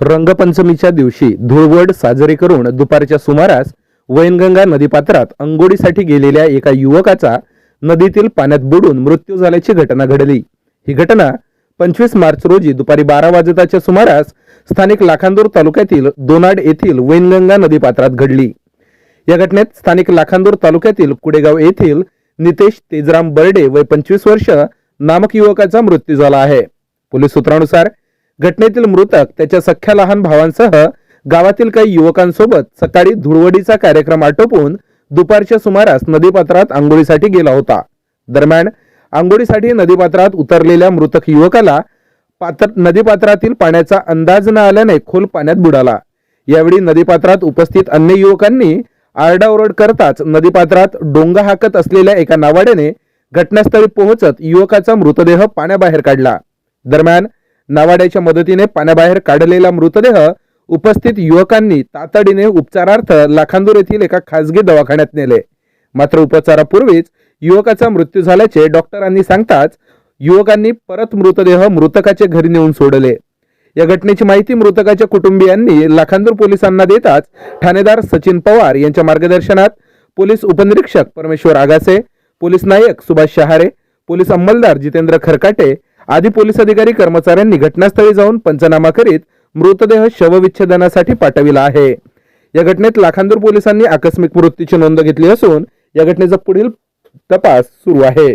रंगपंचमीच्या दिवशी धुळवड साजरी करून दुपारच्या सुमारास वैनगंगा नदीपात्रात अंघोळीसाठी गेलेल्या एका युवकाचा नदीतील पाण्यात बुडून मृत्यू झाल्याची घटना घडली. ही घटना पंचवीस मार्च रोजी दुपारी बारा वाजताच्या सुमारास स्थानिक लाखांदूर तालुक्यातील दोनाड येथील वैनगंगा नदीपात्रात घडली. या घटनेत स्थानिक लाखांदूर तालुक्यातील कुडेगाव येथील नितेश तेजराम बर्डे वय पंचवीस वर्ष नामक युवकाचा मृत्यू झाला आहे. पोलीस सूत्रानुसार घटनेतील मृतक त्याच्या सख्या लहान भावांसह गावातील काही युवकांसोबत सकाळी धुळवडीचा कार्यक्रम आटोपून दुपारच्या सुमारास नदीपात्रात आंघोळीसाठी गेला होता. दरम्यान आंघोळीसाठी नदीपात्रात उतरलेल्या मृतक युवकाला पात्र नदीपात्रातील पाण्याचा अंदाज न आल्याने खोल पाण्यात बुडाला. यावेळी नदीपात्रात उपस्थित अन्य युवकांनी आरडाओरड करताच नदीपात्रात डोंगा हाकत असलेल्या एका नावाड्याने घटनास्थळी पोहोचत युवकाचा मृतदेह पाण्याबाहेर काढला. दरम्यान नावाड्याच्या मदतीने पाण्याबाहेर काढलेला मृतदेह उपस्थित युवकांनी तातडीने उपचारार्थ लाखांदूर येथील एका खासगी दवाखान्यात नेले. मात्र उपचारापूर्वीच युवकाचा मृत्यू झाल्याचे डॉक्टरांनी सांगताच युवकांनी परत मृतदेह मृतकाच्या घरी नेऊन सोडले. या घटनेची माहिती मृतकाच्या कुटुंबियांनी लाखांदूर पोलिसांना देताच ठाणेदार सचिन पवार यांच्या मार्गदर्शनात पोलीस उपनिरीक्षक परमेश्वर आगासे पोलीस नायक सुभाष शहारे पोलीस अंमलदार जितेंद्र खरकाटे आधी पोलीस अधिकारी कर्मचाऱ्यांनी घटनास्थळी जाऊन पंचनामा करीत मृतदेह शवविच्छेदनासाठी पाठविला आहे. या घटनेत लाखांदूर पोलिसांनी आकस्मिक मृत्यूची नोंद घेतली असून या घटनेचा पुढील तपास सुरू आहे.